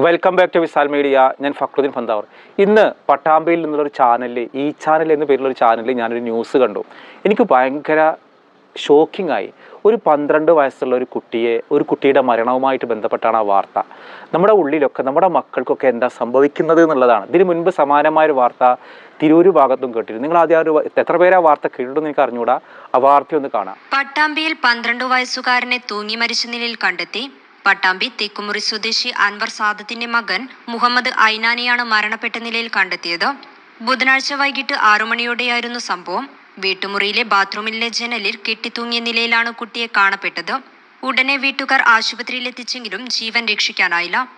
Welcome back to Visal media ഞാൻ ഫക്രുദ്ദീൻ ഫന്താവർ ഇന്ന് പട്ടാമ്പയിൽ നിന്നുള്ളൊരു ചാനലിൽ ഈ ചാനൽ എന്ന പേരിലൊരു ചാനലിൽ ഞാനൊരു ന്യൂസ് കണ്ടു. എനിക്ക് ഭയങ്കര ഷോക്കിംഗ് ആയി. ഒരു പന്ത്രണ്ട് വയസ്സുള്ള ഒരു കുട്ടിയെ ഒരു കുട്ടിയുടെ മരണവുമായിട്ട് ബന്ധപ്പെട്ടാണ് ആ വാർത്ത. നമ്മുടെ ഉള്ളിലൊക്കെ നമ്മുടെ മക്കൾക്കൊക്കെ എന്താ സംഭവിക്കുന്നത് എന്നുള്ളതാണ്. ഇതിന് മുൻപ് സമാനമായ ഒരു വാർത്ത തിരൂര് ഭാഗത്തും കേട്ടിരുന്നു. നിങ്ങൾ ആദ്യം ഒരു എത്ര പേര് ആ വാർത്ത കേട്ടു എനിക്ക് അറിഞ്ഞുകൂടാ ആ വാർത്ത ഒന്ന് കാണാം. പട്ടാമ്പിയിൽ പന്ത്രണ്ട് വയസ്സുകാരനെ തൂങ്ങി മരിച്ച നിലയിൽ കണ്ടെത്തി. പട്ടാമ്പി തെക്കുമുറി സ്വദേശി അൻവർ സാദത്തിന്റെ മകൻ മുഹമ്മദ് ഐനാനെയാണ് മരണപ്പെട്ട നിലയിൽ കണ്ടെത്തിയത്. ബുധനാഴ്ച വൈകിട്ട് ആറുമണിയോടെയായിരുന്നു സംഭവം. വീട്ടുമുറിയിലെ ബാത്റൂമിലെ ജനലിൽ കെട്ടിത്തൂങ്ങിയ നിലയിലാണ് കുട്ടിയെ കാണപ്പെട്ടത്. ഉടനെ വീട്ടുകാർ ആശുപത്രിയിലെത്തിച്ചെങ്കിലും ജീവൻ രക്ഷിക്കാനായില്ല.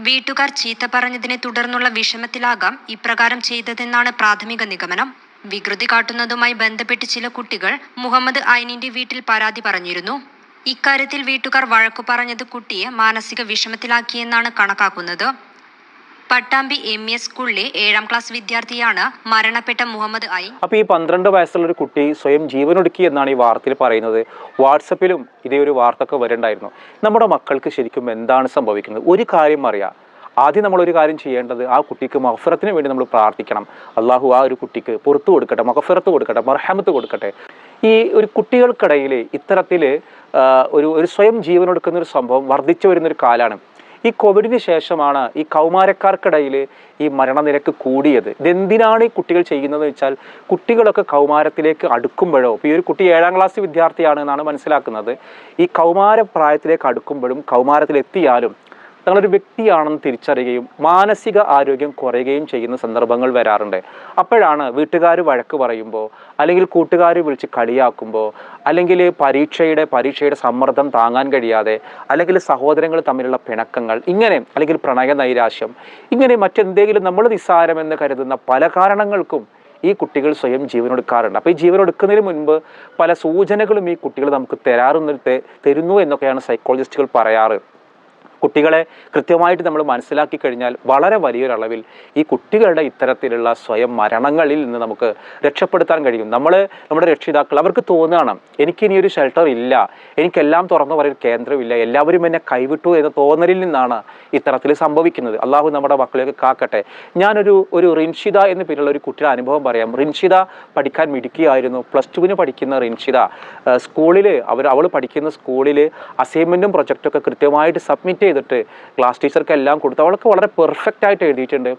വീട്ടുകാർ ചീത്ത പറഞ്ഞതിനെ തുടർന്നുള്ള വിഷമത്തിലാകാം ഇപ്രകാരം ചെയ്തതെന്നാണ് പ്രാഥമിക നിഗമനം. വികൃതി കാട്ടുന്നതുമായി ബന്ധപ്പെട്ട് ചില കുട്ടികൾ മുഹമ്മദ് ഐനിന്റെ വീട്ടിൽ പരാതി പറഞ്ഞിരുന്നു. ഇക്കാര്യത്തിൽ വീട്ടുകാർ വഴക്കു പറഞ്ഞത് കുട്ടിയെ മാനസിക വിഷമത്തിലാക്കിയെന്നാണ് കണക്കാക്കുന്നത്. പട്ടാമ്പി എം എസ് സ്കൂളിലെ ഏഴാം ക്ലാസ് വിദ്യാർത്ഥിയാണ് മരണപ്പെട്ട മുഹമ്മദ് ഐ അപ്പോൾ ഈ പന്ത്രണ്ട് വയസ്സുള്ള ഒരു കുട്ടി സ്വയം ജീവനൊടുക്കി എന്നാണ് ഈ വാർത്തയിൽ പറയുന്നത്. വാട്സപ്പിലും ഇതേ ഒരു വാർത്തയൊക്കെ വരണ്ടായിരുന്നു. നമ്മുടെ മക്കൾക്ക് ശരിക്കും എന്താണ് സംഭവിക്കുന്നത്? ഒരു കാര്യം അറിയാം. ആദ്യം നമ്മളൊരു കാര്യം ചെയ്യേണ്ടത് ആ കുട്ടിക്ക് മഹഫറത്തിന് വേണ്ടി നമ്മൾ പ്രാർത്ഥിക്കണം. അള്ളാഹു ആ ഒരു കുട്ടിക്ക് പുറത്തു കൊടുക്കട്ടെ മഹഫറത്ത് കൊടുക്കട്ടെ മർഹമത്ത് കൊടുക്കട്ടെ. ഈ ഒരു കുട്ടികൾക്കിടയിൽ ഇത്തരത്തിൽ ഒരു ഒരു സ്വയം ജീവനൊടുക്കുന്ന ഒരു സംഭവം വർദ്ധിച്ചു വരുന്നൊരു കാലമാണ് ഈ കോവിഡിന് ശേഷമാണ് ഈ കൗമാരക്കാർക്കിടയിൽ ഈ മരണനിരക്ക് കൂടിയത്. ഇതെന്തിനാണ് ഈ കുട്ടികൾ ചെയ്യുന്നത് വെച്ചാൽ കുട്ടികളൊക്കെ കൗമാരത്തിലേക്ക് അടുക്കുമ്പോഴോ ഇപ്പോൾ ഈ ഒരു കുട്ടി ഏഴാം ക്ലാസ് വിദ്യാർത്ഥിയാണ് എന്നാണ് മനസ്സിലാക്കുന്നത്. ഈ കൗമാര പ്രായത്തിലേക്ക് അടുക്കുമ്പോഴും കൗമാരത്തിലെത്തിയാലും തങ്ങളൊരു വ്യക്തിയാണെന്ന് തിരിച്ചറിയുകയും മാനസിക ആരോഗ്യം കുറയുകയും ചെയ്യുന്ന സന്ദർഭങ്ങൾ വരാറുണ്ട്. അപ്പോഴാണ് വീട്ടുകാർ വഴക്ക് പറയുമ്പോൾ അല്ലെങ്കിൽ കൂട്ടുകാർ വിളിച്ച് കളിയാക്കുമ്പോൾ അല്ലെങ്കിൽ പരീക്ഷയുടെ പരീക്ഷയുടെ സമ്മർദ്ദം താങ്ങാൻ കഴിയാതെ അല്ലെങ്കിൽ സഹോദരങ്ങൾ തമ്മിലുള്ള പിണക്കങ്ങൾ ഇങ്ങനെ അല്ലെങ്കിൽ പ്രണയ നൈരാശ്യം ഇങ്ങനെ മറ്റെന്തെങ്കിലും നമ്മൾ നിസ്സാരമെന്ന് കരുതുന്ന പല കാരണങ്ങൾക്കും ഈ കുട്ടികൾ സ്വയം ജീവനൊടുക്കാറുണ്ട്. അപ്പോൾ ഈ ജീവനൊടുക്കുന്നതിന് മുൻപ് പല സൂചനകളും ഈ കുട്ടികൾ നമുക്ക് തരാറുന്ന തരുന്നു എന്നൊക്കെയാണ് സൈക്കോളജിസ്റ്റുകൾ പറയാറ്. കുട്ടികളെ കൃത്യമായിട്ട് നമ്മൾ മനസ്സിലാക്കി കഴിഞ്ഞാൽ വളരെ വലിയൊരളവിൽ ഈ കുട്ടികളുടെ ഇത്തരത്തിലുള്ള സ്വയം മരണങ്ങളിൽ നിന്ന് നമുക്ക് രക്ഷപ്പെടുത്താൻ കഴിയും. നമ്മൾ നമ്മുടെ രക്ഷിതാക്കൾ അവർക്ക് തോന്നുകയാണ് എനിക്കിനി ഒരു ഷെൽട്ടർ ഇല്ല എനിക്കെല്ലാം തുറന്നു പറയൊരു കേന്ദ്രമില്ല എല്ലാവരും എന്നെ കൈവിട്ടു എന്ന തോന്നലിൽ നിന്നാണ് ഇത്തരത്തിൽ സംഭവിക്കുന്നത്. അള്ളാഹു നമ്മുടെ മക്കളെയൊക്കെ കാക്കട്ടെ. ഞാനൊരു ഒരു റിൻഷിത എന്ന പേരുള്ള ഒരു കുട്ടിയുടെ അനുഭവം പറയാം. റിൻഷിത പഠിക്കാൻ മിടുക്കിയായിരുന്നു. പ്ലസ് ടുവിന് പഠിക്കുന്ന റിൻഷിത സ്കൂളിൽ അവർ അവൾ പഠിക്കുന്ന സ്കൂളിൽ അസൈൻമെന്റും പ്രൊജക്റ്റൊക്കെ കൃത്യമായിട്ട് സബ്മിറ്റ് ചെയ്തിട്ട് ക്ലാസ് ടീച്ചർക്ക് എല്ലാം കൊടുത്തു അവൾക്ക് വളരെ പെർഫെക്റ്റ് ആയിട്ട് എഴുതിയിട്ടുണ്ട്.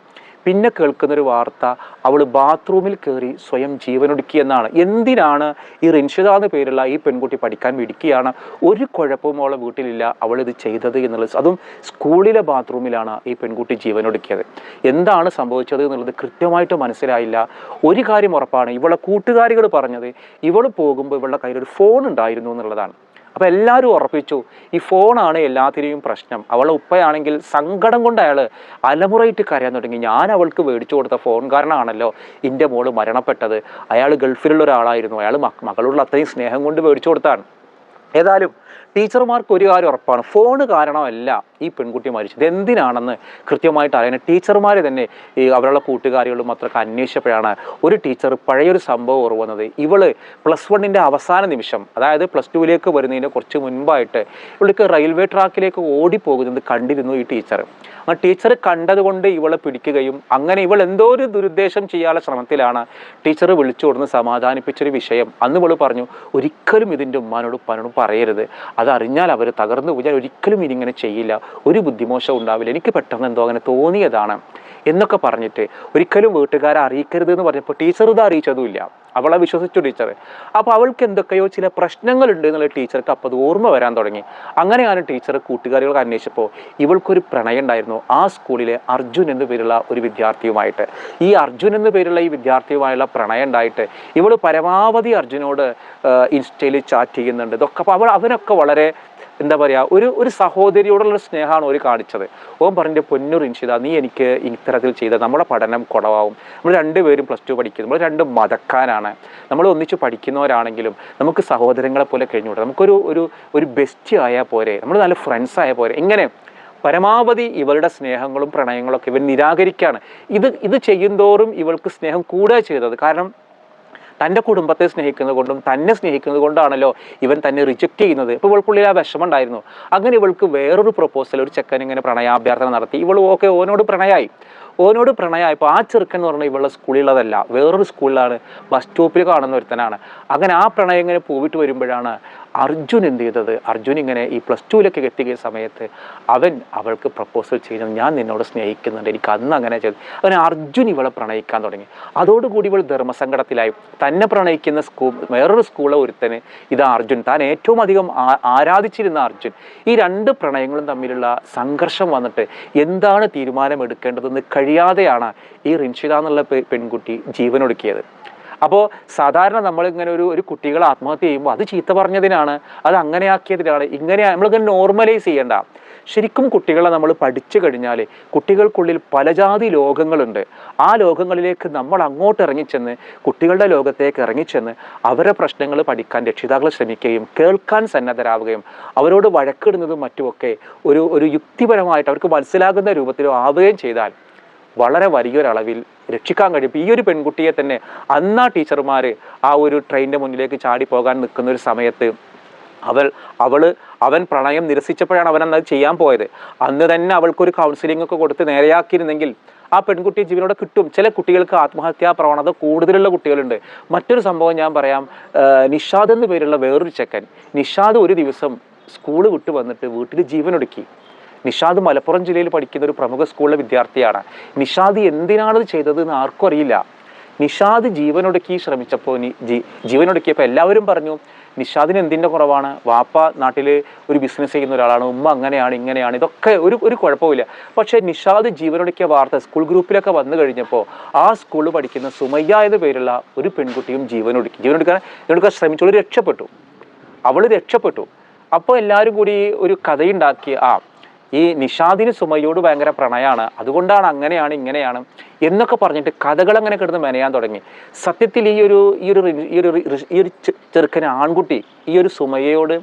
പിന്നെ കേൾക്കുന്നൊരു വാർത്ത അവൾ ബാത്റൂമിൽ കയറി സ്വയം ജീവനൊടുക്കി എന്നാണ്. എന്തിനാണ് ഈ റിൻഷിത എന്ന പേരുള്ള ഈ പെൺകുട്ടി പഠിക്കാൻ വിടിക്കുകയാണ് ഒരു കുഴപ്പവും അവളെ വീട്ടിലില്ല അവൾ ഇത് ചെയ്തത് എന്നുള്ളത്. അതും സ്കൂളിലെ ബാത്റൂമിലാണ് ഈ പെൺകുട്ടി ജീവനൊടുക്കിയത്. എന്താണ് സംഭവിച്ചത് എന്നുള്ളത് കൃത്യമായിട്ട് മനസ്സിലായില്ല. ഒരു കാര്യം ഉറപ്പാണ് ഇവളെ കൂട്ടുകാരികൾ പറഞ്ഞത് ഇവൾ പോകുമ്പോൾ ഇവളുടെ കയ്യിൽ ഒരു ഫോൺ ഉണ്ടായിരുന്നു എന്നുള്ളതാണ്. അപ്പോൾ എല്ലാവരും ഉറപ്പിച്ചു ഈ ഫോണാണ് എല്ലാത്തിനെയും പ്രശ്നം. അവളെ ഉപ്പയാണെങ്കിൽ സങ്കടം കൊണ്ട് അയാൾ അലമുറയിട്ട് കരയാൻ തുടങ്ങി. ഞാൻ അവൾക്ക് മേടിച്ചു കൊടുത്ത ഫോൺ കാരണമാണല്ലോ എന്റെ മോൾ മരണപ്പെട്ടത്. അയാൾ ഗൾഫിലുള്ള ഒരാളായിരുന്നു. അയാൾ മകളോടുള്ള അത്രയും സ്നേഹം കൊണ്ട് മേടിച്ചു കൊടുത്താണ്. ഏതായാലും ടീച്ചർമാർക്ക് ഒരു കാര്യം ഉറപ്പാണ്. ഫോണ് കാരണമല്ല ഈ പെൺകുട്ടി മരിച്ചത്. എന്തിനാണെന്ന് കൃത്യമായിട്ട് അറിയാൻ ടീച്ചർമാരെ തന്നെ ഈ അവരുടെ കൂട്ടുകാരികളും അത്രയൊക്കെ അന്വേഷിച്ചപ്പോഴാണ് ഒരു ടീച്ചർ പഴയൊരു സംഭവം ഓർവന്നത് ഇവൾ പ്ലസ് വണ്ണിന്റെ അവസാന നിമിഷം അതായത് പ്ലസ് ടുവിലേക്ക് വരുന്നതിന് കുറച്ച് മുൻപായിട്ട് ഇവൾക്ക് റെയിൽവേ ട്രാക്കിലേക്ക് ഓടിപ്പോകുന്നത് കണ്ടിരുന്നു ഈ ടീച്ചർ. ആ ടീച്ചർ കണ്ടതുകൊണ്ട് ഇവളെ പിടിക്കുകയും അങ്ങനെ ഇവൾ എന്തോ ഒരു ദുരുദ്ദേശം ചെയ്യാനുള്ള ശ്രമത്തിലാണ് ടീച്ചർ വിളിച്ചു കൊടുന്ന് സമാധാനിപ്പിച്ചൊരു വിഷയം. അന്ന് ഇവൾ പറഞ്ഞു ഒരിക്കലും ഇതിന്റെ ഉമ്മാനോട് ഉപ്പാനോടും പറയരുത്. അതറിഞ്ഞാൽ അവർ തകർന്നു പോയാൽ ഒരിക്കലും ഇനിങ്ങനെ ചെയ്യില്ല. ഒരു ബുദ്ധിമോശം ഉണ്ടാവില്ല. എനിക്ക് പെട്ടെന്ന് എന്തോ അങ്ങനെ തോന്നിയതാണ്. എന്നൊക്കെ പറഞ്ഞിട്ട് ഒരിക്കലും വീട്ടുകാരെ അറിയിക്കരുത് എന്ന് പറഞ്ഞപ്പോൾ ടീച്ചർ ഇത് അറിയിച്ചതുമില്ല. അവളെ വിശ്വസിച്ചു ടീച്ചർ അപ്പോൾ അവൾക്ക് എന്തൊക്കെയോ ചില പ്രശ്നങ്ങളുണ്ട് എന്നുള്ള ടീച്ചർക്ക് അപ്പോൾ അത് ഓർമ്മ വരാൻ തുടങ്ങി. അങ്ങനെയാണ് ടീച്ചർ കൂട്ടുകാരികൾക്ക് അന്വേഷിച്ചപ്പോൾ ഇവൾക്കൊരു പ്രണയം ഉണ്ടായിരുന്നു ആ സ്കൂളിലെ അർജുൻ എന്നു പേരുള്ള ഒരു വിദ്യാർത്ഥിയുമായിട്ട്. ഈ അർജുൻ എന്നു പേരുള്ള ഈ വിദ്യാർത്ഥിയുമായുള്ള പ്രണയം ഉണ്ടായിട്ട് ഇവൾ പരമാവധി അർജുനോട് ഇൻസ്റ്റയിൽ ചാറ്റ് ചെയ്യുന്നുണ്ട്. ഇതൊക്കെ അപ്പോൾ അവൾ അവനൊക്കെ വളരെ എന്താ പറയുക ഒരു ഒരു സഹോദരിയോടുള്ള സ്നേഹമാണ് അവർ കാണിച്ചത്. ഓൻ പറഞ്ഞിട്ട് പൊന്നൂർ ഇൻഷിത നീ എനിക്ക് ഇത്തരത്തിൽ ചെയ്ത നമ്മുടെ പഠനം കുറവാകും നമ്മൾ രണ്ടുപേരും പ്ലസ് ടു പഠിക്കുന്നു. നമ്മൾ രണ്ടും മതക്കാനാണ് നമ്മൾ ഒന്നിച്ച് പഠിക്കുന്നവരാണെങ്കിലും നമുക്ക് സഹോദരങ്ങളെ പോലെ കഴിഞ്ഞുകൂടെ. നമുക്കൊരു ഒരു ഒരു ബെസ്റ്റ് ആയാൽ പോരെ. നമ്മൾ നല്ല ഫ്രണ്ട്സ് ആയ പോരെ. ഇങ്ങനെ പരമാവധി ഇവളുടെ സ്നേഹങ്ങളും പ്രണയങ്ങളും ഒക്കെ ഇവർ നിരാകരിക്കുകയാണ് ഇത് ഇത് ചെയ്യുന്തോറും ഇവൾക്ക് സ്നേഹം കൂടുക ചെയ്തത്. കാരണം തന്റെ കുടുംബത്തെ സ്നേഹിക്കുന്നത് കൊണ്ടും തന്നെ സ്നേഹിക്കുന്നത് കൊണ്ടാണല്ലോ ഇവൻ തന്നെ റിജക്റ്റ് ചെയ്യുന്നത്. ഇപ്പോൾ ഇവൾക്കുള്ളിൽ ആ വിഷമം ഉണ്ടായിരുന്നു. അങ്ങനെ ഇവൾക്ക് വേറൊരു പ്രപ്പോസൽ ഒരു ചെക്കൻ ഇങ്ങനെ പ്രണയാഭ്യർത്ഥന നടത്തി. ഇവൾ ഓക്കെ ഓനോട് പ്രണയായി. ഓനോട് പ്രണയമായപ്പോൾ ആ ചെറുക്കൻ എന്ന് പറഞ്ഞാൽ ഇവളുടെ സ്കൂളിലുള്ളതല്ല വേറൊരു സ്കൂളിലാണ് ബസ് സ്റ്റോപ്പിൽ കാണുന്ന ഒരുത്തനാണ്. അങ്ങനെ ആ പ്രണയം ഇങ്ങനെ പോയിട്ട് വരുമ്പോഴാണ് അർജുൻ എന്ത് ചെയ്തത്? അർജുൻ ഇങ്ങനെ ഈ പ്ലസ് ടുവിലൊക്കെ എത്തിയ സമയത്ത് അവൻ അവൾക്ക് പ്രപ്പോസൽ ചെയ്യുന്നത് ഞാൻ നിന്നോട് സ്നേഹിക്കുന്നുണ്ട് എനിക്ക് അന്ന് അങ്ങനെ ചെയ്തു. അങ്ങനെ അർജുൻ ഇവളെ പ്രണയിക്കാൻ തുടങ്ങി. അതോടുകൂടി ഇവൾ ധർമ്മസങ്കടത്തിലായി. തന്നെ പ്രണയിക്കുന്ന സ്കൂൾ വേറൊരു സ്കൂളിലെ ഒരുത്തന് ഇത് അർജുൻ. താൻ ഏറ്റവും അധികം ആരാധിച്ചിരുന്ന അർജുൻ. ഈ രണ്ട് പ്രണയങ്ങളും തമ്മിലുള്ള സംഘർഷം വന്നിട്ട് എന്താണ് തീരുമാനം എടുക്കേണ്ടതെന്ന് കഴിയാതെയാണ് ഈ റിൻഷിത എന്നുള്ള പെൺകുട്ടി ജീവനൊടുക്കിയത്. അപ്പോൾ സാധാരണ നമ്മളിങ്ങനെ ഒരു ഒരു കുട്ടികളെ ആത്മഹത്യ ചെയ്യുമ്പോൾ അത് ചീത്ത പറഞ്ഞതിനാണ് അത് അങ്ങനെയാക്കിയതിനാണ് ഇങ്ങനെ നമ്മളിങ്ങനെ നോർമലൈസ് ചെയ്യേണ്ട. ശരിക്കും കുട്ടികളെ നമ്മൾ പഠിച്ചു കഴിഞ്ഞാൽ കുട്ടികൾക്കുള്ളിൽ പലജാതി ലോകങ്ങളുണ്ട്. ആ ലോകങ്ങളിലേക്ക് നമ്മൾ അങ്ങോട്ട് ഇറങ്ങിച്ചെന്ന് കുട്ടികളുടെ ലോകത്തേക്ക് ഇറങ്ങിച്ചെന്ന് അവരുടെ പ്രശ്നങ്ങൾ പഠിക്കാൻ രക്ഷിതാക്കൾ ശ്രമിക്കുകയും കേൾക്കാൻ സന്നദ്ധരാവുകയും അവരോട് വഴക്കിടുന്നതും മറ്റുമൊക്കെ ഒരു ഒരു യുക്തിപരമായിട്ട് അവർക്ക് മനസ്സിലാകുന്ന രൂപത്തിലോ ആവുകയും ചെയ്താൽ വളരെ വലിയൊരളവിൽ രക്ഷിക്കാൻ കഴിയും. ഈ ഒരു പെൺകുട്ടിയെ തന്നെ അന്നാ ടീച്ചർമാർ ആ ഒരു ട്രെയിനിന്റെ മുന്നിലേക്ക് ചാടി പോകാൻ നിൽക്കുന്ന ഒരു സമയത്ത് അവൾ അവൾ അവൻ പ്രണയം നിരസിച്ചപ്പോഴാണ് അവൻ അത് ചെയ്യാൻ പോയത്. അന്ന് തന്നെ അവൾക്കൊരു കൗൺസിലിംഗ് ഒക്കെ കൊടുത്ത് നേരെയാക്കിയിരുന്നെങ്കിൽ ആ പെൺകുട്ടി ജീവനോടെ കിട്ടും. ചില കുട്ടികൾക്ക് ആത്മഹത്യാ പ്രവണത കൂടുതലുള്ള കുട്ടികളുണ്ട്. മറ്റൊരു സംഭവം ഞാൻ പറയാം. നിഷാദ് എന്ന് പേരുള്ള വേറൊരു ചെക്കൻ നിഷാദ് ഒരു ദിവസം സ്കൂൾ വിട്ട് വന്നിട്ട് വീട്ടിൽ ജീവനൊടുക്കി. നിഷാദ് മലപ്പുറം ജില്ലയിൽ പഠിക്കുന്ന ഒരു പ്രമുഖ സ്കൂളിലെ വിദ്യാർത്ഥിയാണ്. നിഷാദ് എന്തിനാണ് ഇത് ചെയ്തത് എന്ന് ആർക്കും അറിയില്ല. നിഷാദ് ജീവനൊടുക്കി ശ്രമിച്ചപ്പോൾ ജീവനൊടുക്കിയപ്പോൾ എല്ലാവരും പറഞ്ഞു നിഷാദിന് എന്തിന്റെ കുറവാണ്? വാപ്പ നാട്ടിൽ ഒരു ബിസിനസ് ചെയ്യുന്ന ഒരാളാണ് ഉമ്മ അങ്ങനെയാണ് ഇങ്ങനെയാണ്. ഇതൊക്കെ ഒരു ഒരു കുഴപ്പമില്ല പക്ഷേ നിഷാദ് ജീവനൊടുക്കിയ വാർത്ത സ്കൂൾ ഗ്രൂപ്പിലൊക്കെ വന്നു കഴിഞ്ഞപ്പോൾ ആ സ്കൂളിൽ പഠിക്കുന്ന സുമയ്യ എന്ന പേരുള്ള ഒരു പെൺകുട്ടിയും ജീവനൊടുക്കി ജീവനൊടുക്കാൻ ജീവനൊടുക്കാൻ ശ്രമിച്ചു. രക്ഷപ്പെട്ടു. അവൾ രക്ഷപ്പെട്ടു. അപ്പോൾ എല്ലാവരും കൂടി ഒരു കഥയുണ്ടാക്കി ആ ഈ നിഷാദിന് സുമയോട് ഭയങ്കര പ്രണയമാണ് അതുകൊണ്ടാണ് അങ്ങനെയാണ് ഇങ്ങനെയാണ് എന്നൊക്കെ പറഞ്ഞിട്ട് കഥകൾ അങ്ങനെ കിടന്ന് മെനയാൻ തുടങ്ങി. സത്യത്തിൽ ഈ ഒരു ഈ ഒരു ഈ ഒരു ഈ ഒരു ആൺകുട്ടി ഈ ഒരു സുമയോട്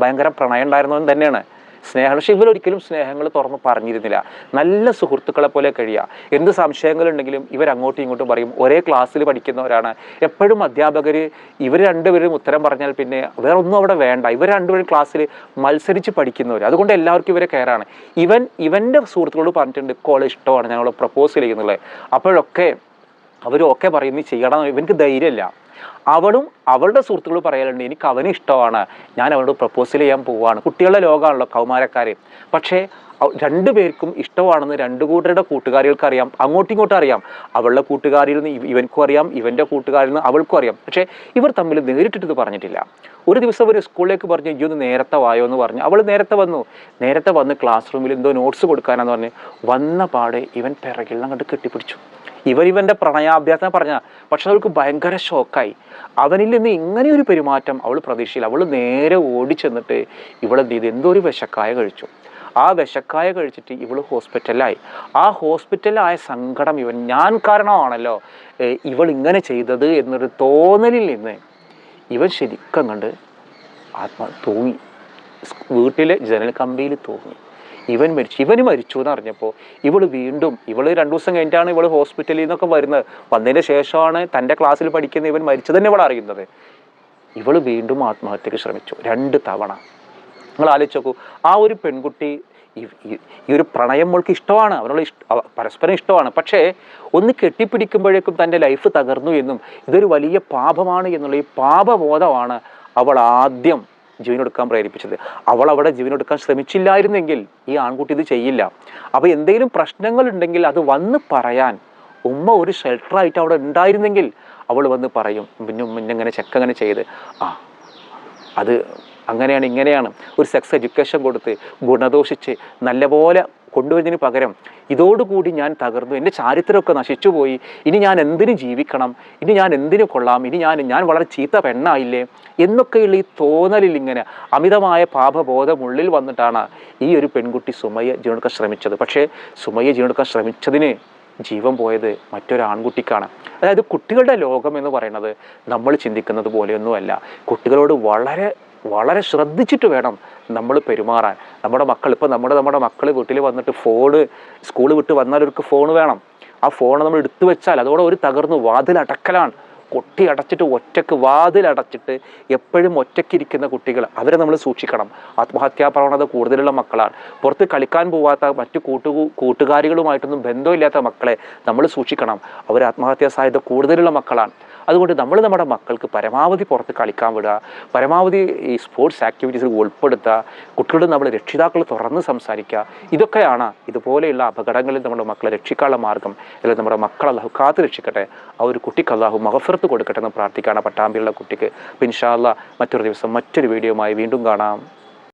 ഭയങ്കര പ്രണയം ഉണ്ടായിരുന്നവൻ തന്നെയാണ്. സ്നേഹം. പക്ഷെ ഇവരൊരിക്കലും സ്നേഹങ്ങൾ തുറന്ന് പറഞ്ഞിരുന്നില്ല. നല്ല സുഹൃത്തുക്കളെ പോലെ കഴിയുക. എന്ത് സംശയങ്ങളുണ്ടെങ്കിലും ഇവർ അങ്ങോട്ടും ഇങ്ങോട്ടും പറയും. ഒരേ ക്ലാസ്സിൽ പഠിക്കുന്നവരാണ്. എപ്പോഴും അധ്യാപകർ ഇവർ രണ്ടുപേരും ഉത്തരം പറഞ്ഞാൽ പിന്നെ വേറെ ഒന്നും അവിടെ വേണ്ട. ഇവർ രണ്ടുപേരും ക്ലാസ്സിൽ മത്സരിച്ച് പഠിക്കുന്നവർ അതുകൊണ്ട് എല്ലാവർക്കും ഇവരെ കയറാണ്. ഇവൻ ഇവന്റെ സുഹൃത്തുക്കളോട് പറഞ്ഞിട്ടുണ്ട് കോളേജ് ഇഷ്ടമാണ്. ഞങ്ങൾ പ്രപ്പോസ് ചെയ്യുന്നുള്ളത് അപ്പോഴൊക്കെ അവരും ഒക്കെ പറയും നീ ചെയ്യണം. ഇവനക്ക് ധൈര്യമില്ല. അവളും അവളുടെ സുഹൃത്തുക്കൾ പറയലുണ്ട് എനിക്ക് അവന് ഇഷ്ടമാണ്. ഞാൻ അവനോട് പ്രപ്പോസൽ ചെയ്യാൻ പോവുകയാണ് കുട്ടികളുടെ ലോകമാണല്ലോ കൗമാരക്കാർ പക്ഷേ രണ്ടു രണ്ടുപേർക്കും ഇഷ്ടമാണെന്ന് രണ്ടു കൂട്ടരുടെ കൂട്ടുകാരികൾക്ക് അറിയാം. അങ്ങോട്ടും ഇങ്ങോട്ടും അറിയാം. അവളുടെ കൂട്ടുകാരിൽ നിന്ന് ഇവനക്കും അറിയാം ഇവന്റെ കൂട്ടുകാരിൽ നിന്ന് അവൾക്കും അറിയാം. പക്ഷേ ഇവർ തമ്മിൽ നേരിട്ടിട്ട് പറഞ്ഞിട്ടില്ല. ഒരു ദിവസം ഒരു സ്കൂളിലേക്ക് പറഞ്ഞു ഇയ്യൊന്ന് നേരത്തെ വായോ എന്ന് പറഞ്ഞു. അവൾ നേരത്തെ വന്നു. നേരത്തെ വന്ന് ക്ലാസ് റൂമിൽ എന്തോ നോട്ട്സ് കൊടുക്കാനാന്ന് പറഞ്ഞ് വന്ന പാടെ ഇവൻ പിറകിൽ അങ്ങോട്ട് കെട്ടിപ്പിടിച്ചു. ഇവൻ ഇവന്റെ പ്രണയാഭ്യർത്ഥന പറഞ്ഞ പക്ഷെ അവൾക്ക് ഭയങ്കര ഷോക്കായി. അവനിൽ നിന്ന് ഇങ്ങനെ ഒരു പെരുമാറ്റം അവൾ പ്രതീക്ഷയിൽ അവൾ നേരെ ഓടിച്ചെന്നിട്ട് ഇവളെന്ത് ചെയ്തു? എന്തോ ഒരു വിശക്കായ കഴിച്ചു. ആ വിശക്കായ കഴിച്ചിട്ട് ഇവൾ ഹോസ്പിറ്റലായി ആ ഹോസ്പിറ്റലായ സങ്കടം ഇവൻ ഞാൻ കാരണമാണല്ലോ ഇവൾ ഇങ്ങനെ ചെയ്തത് എന്നൊരു തോന്നലിൽ നിന്ന് ഇവൻ ശരിക്കും കണ്ട് ആത്മ തൂങ്ങി. വീട്ടിലെ ജനൽ കമ്പിയിൽ തൂങ്ങി. ഇവൻ മരിച്ചു. ഇവന് മരിച്ചു എന്ന് അറിഞ്ഞപ്പോൾ ഇവൾ വീണ്ടും ഇവൾ രണ്ടു ദിവസം കഴിഞ്ഞിട്ടാണ് ഇവൾ ഹോസ്പിറ്റലിൽ നിന്നൊക്കെ വരുന്നത്. വന്നതിന് ശേഷമാണ് തന്റെ ക്ലാസ്സിൽ പഠിക്കുന്ന ഇവൻ മരിച്ചു തന്നെ ഇവൾ അറിയുന്നത്. ഇവൾ വീണ്ടും ആത്മഹത്യക്ക് ശ്രമിച്ചു. രണ്ട് തവണ. നിങ്ങൾ ആലോചിച്ച് ആ ഒരു പെൺകുട്ടി ഈ- ഒരു പ്രണയം മോൾക്ക് ഇഷ്ടമാണ്. അവനുള്ള ഇഷ്ട പരസ്പരം ഇഷ്ടമാണ്. പക്ഷേ ഒന്ന് കെട്ടിപ്പിടിക്കുമ്പോഴേക്കും തന്റെ ലൈഫ് തകർന്നു എന്നും ഇതൊരു വലിയ പാപമാണ് എന്നുള്ള ഈ പാപബോധമാണ് അവൾ ആദ്യം ജീവനെടുക്കാൻ പ്രേരിപ്പിച്ചത്. അവൾ അവിടെ ജീവനെടുക്കാൻ ശ്രമിച്ചില്ലായിരുന്നെങ്കിൽ ഈ ആൺകുട്ടി ഇത് ചെയ്യില്ല. അപ്പോൾ എന്തെങ്കിലും പ്രശ്നങ്ങൾ ഉണ്ടെങ്കിൽ അത് വന്ന് പറയാൻ ഉമ്മ ഒരു ഷെൽട്ടറായിട്ട് അവിടെ ഉണ്ടായിരുന്നെങ്കിൽ അവൾ വന്ന് പറയും പിന്നെ ഉമ്മ ഇങ്ങനെ ചെക്ക് അങ്ങനെ ചെയ്ത്. ആ അത് അങ്ങനെയാണ് ഇങ്ങനെയാണ്. ഒരു സെക്സ് എഡ്യൂക്കേഷൻ കൊടുത്ത് ഗുണദോഷിച്ച് നല്ലപോലെ കൊണ്ടുവരുന്നതിന് പകരം ഇതോടുകൂടി ഞാൻ തകർന്നു. എന്റെ ചാരിത്രമൊക്കെ നശിച്ചുപോയി. ഇനി ഞാൻ എന്തിനു ജീവിക്കണം? ഇനി ഞാൻ എന്തിനു കൊള്ളാം? ഇനി ഞാൻ ഞാൻ വളരെ ചീത്ത പെണ്ണായില്ലേ? എന്നൊക്കെയുള്ള ഈ തോന്നലിൽ ഇങ്ങനെ അമിതമായ പാപബോധമുള്ളിൽ വന്നിട്ടാണ് ഈ ഒരു പെൺകുട്ടി സുമയെ ജീവനെടുക്കാൻ ശ്രമിച്ചത്. പക്ഷേ സുമയെ ജീവനെടുക്കാൻ ശ്രമിച്ചതിന് ജീവൻ പോയത് മറ്റൊരാൺകുട്ടിക്കാണ് അതായത് കുട്ടികളുടെ ലോകം എന്ന് പറയുന്നത് നമ്മൾ ചിന്തിക്കുന്നത് പോലെയൊന്നുമല്ല കുട്ടികളോട് വളരെ വളരെ ശ്രദ്ധിച്ചിട്ട് വേണം നമ്മൾ പെരുമാറാൻ. നമ്മുടെ മക്കൾ ഇപ്പോൾ നമ്മുടെ നമ്മുടെ മക്കൾ വീട്ടിൽ വന്നിട്ട് ഫോണ് സ്കൂൾ വിട്ട് വന്നാൽ അവർക്ക് ഫോൺ വേണം. ആ ഫോൺ നമ്മൾ എടുത്തു വെച്ചാൽ അതോടെ ഒരു തകർന്നു വാതിൽ അടക്കലാണ്. കൊട്ടി അടച്ചിട്ട് ഒറ്റയ്ക്ക് വാതിലടച്ചിട്ട് എപ്പോഴും ഒറ്റയ്ക്കിരിക്കുന്ന കുട്ടികൾ അവരെ നമ്മൾ സൂക്ഷിക്കണം. ആത്മഹത്യാ പ്രവണത കൂടുതലുള്ള മക്കളാണ്. പുറത്ത് കളിക്കാൻ പോവാത്ത മറ്റു കൂട്ടു കൂട്ടുകാരികളുമായിട്ടൊന്നും ബന്ധമില്ലാത്ത മക്കളെ നമ്മൾ സൂക്ഷിക്കണം. അവർ ആത്മഹത്യാ സാധ്യത കൂടുതലുള്ള മക്കളാണ്. അതുകൊണ്ട് നമ്മൾ നമ്മുടെ മക്കൾക്ക് പരമാവധി പുറത്ത് കളിക്കാൻ വിടുക പരമാവധി ഈ സ്പോർട്സ് ആക്ടിവിറ്റീസിൽ ഉൾപ്പെടുത്തുക കുട്ടികളോട് നമ്മൾ രക്ഷിതാക്കൾ തുറന്ന് സംസാരിക്കുക. ഇതൊക്കെയാണ് ഇതുപോലെയുള്ള അപകടങ്ങളിൽ നമ്മുടെ മക്കളെ രക്ഷിക്കാനുള്ള മാർഗം. അല്ലെങ്കിൽ നമ്മുടെ മക്കൾ അല്ലാഹു കാത്ത് രക്ഷിക്കട്ടെ. ആ ഒരു കുട്ടിക്ക് അല്ലാഹു മഹഫറത്ത് കൊടുക്കട്ടെ എന്ന് പ്രാർത്ഥിക്കുകയാണ് പട്ടാമ്പിയുള്ള കുട്ടിക്ക്. അപ്പം ഇൻഷാല്ല മറ്റൊരു ദിവസം മറ്റൊരു വീഡിയോയുമായി വീണ്ടും കാണാം.